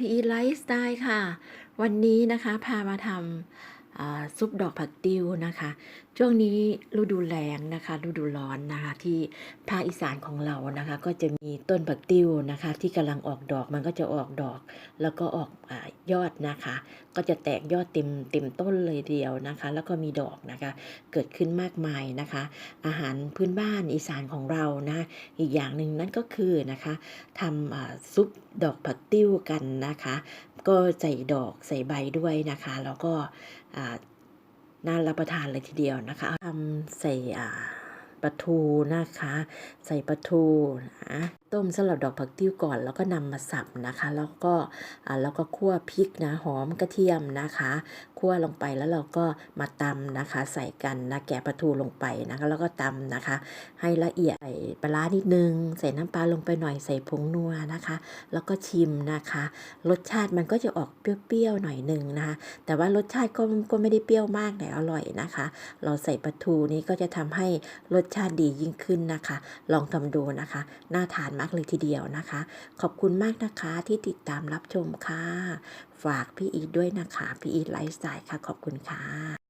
พีอีไลฟ์สไตล์ค่ะ วันนี้นะคะพามาทำ ซุปดอกผักติ้วนะคะ ช่วงนี้ฤดูแล้งนะคะฤดูร้อนนะคะที่ภาคอีสานของเรานะคะ ก็จะมีต้นผักติ้วนะคะ ที่กำลังออกดอกมันก็จะออกดอก แล้วก็ออกอยอดนะคะ ก็จะแตกยอดเต็มเต็มต้นเลยเดียวนะคะ แล้วก็มีดอกนะคะ เกิดขึ้นมากมายนะคะ อาหารพื้นบ้านอีสานของเรานะ อีกอย่างหนึ่งนั่นก็คือนะคะทำซุปดอกผักติ้วกันนะคะ ก็ใส่ดอกใส่ใบด้วยนะคะ แล้วก็น่ารับประทานเลยทีเดียวนะคะทำใส่ปลาทูนะคะ ใส่ปลาทูนะ ต้มสลัดดอกผักติ้วก่อนแล้วก็นำมาสับนะคะ แล้วก็แล้วก็คั่วพริกนะหอมกระเทียมนะคะคั่วลงไปแล้วเราก็มาตำนะคะ ใส่กันนะแกะปลาทูลงไปนะคะ แล้วก็ตำนะคะ ให้ละเอียดใส่ปลานิดนึง ใส่น้ำปลาลงไปหน่อยใส่ผงนัวนะคะ แล้วก็ชิมนะคะ รสชาติมันก็จะออกเปรี้ยวๆหน่อยหนึ่งนะคะแต่ว่ารสชาติก็ก็ไม่ได้เปรี้ยวมากแต่อร่อยนะคะ เราใส่ปลาทูนี้ก็จะทำให้รสชาติดียิ่งขึ้นนะคะ ลองทำดูนะคะน่าทานมากเลยทีเดียวนะคะ ขอบคุณมากนะคะที่ติดตามรับชมค่ะ ฝากพี่อีทด้วยนะคะ พี่อีทไลฟ์สไตล์ค่ะ ขอบคุณค่ะ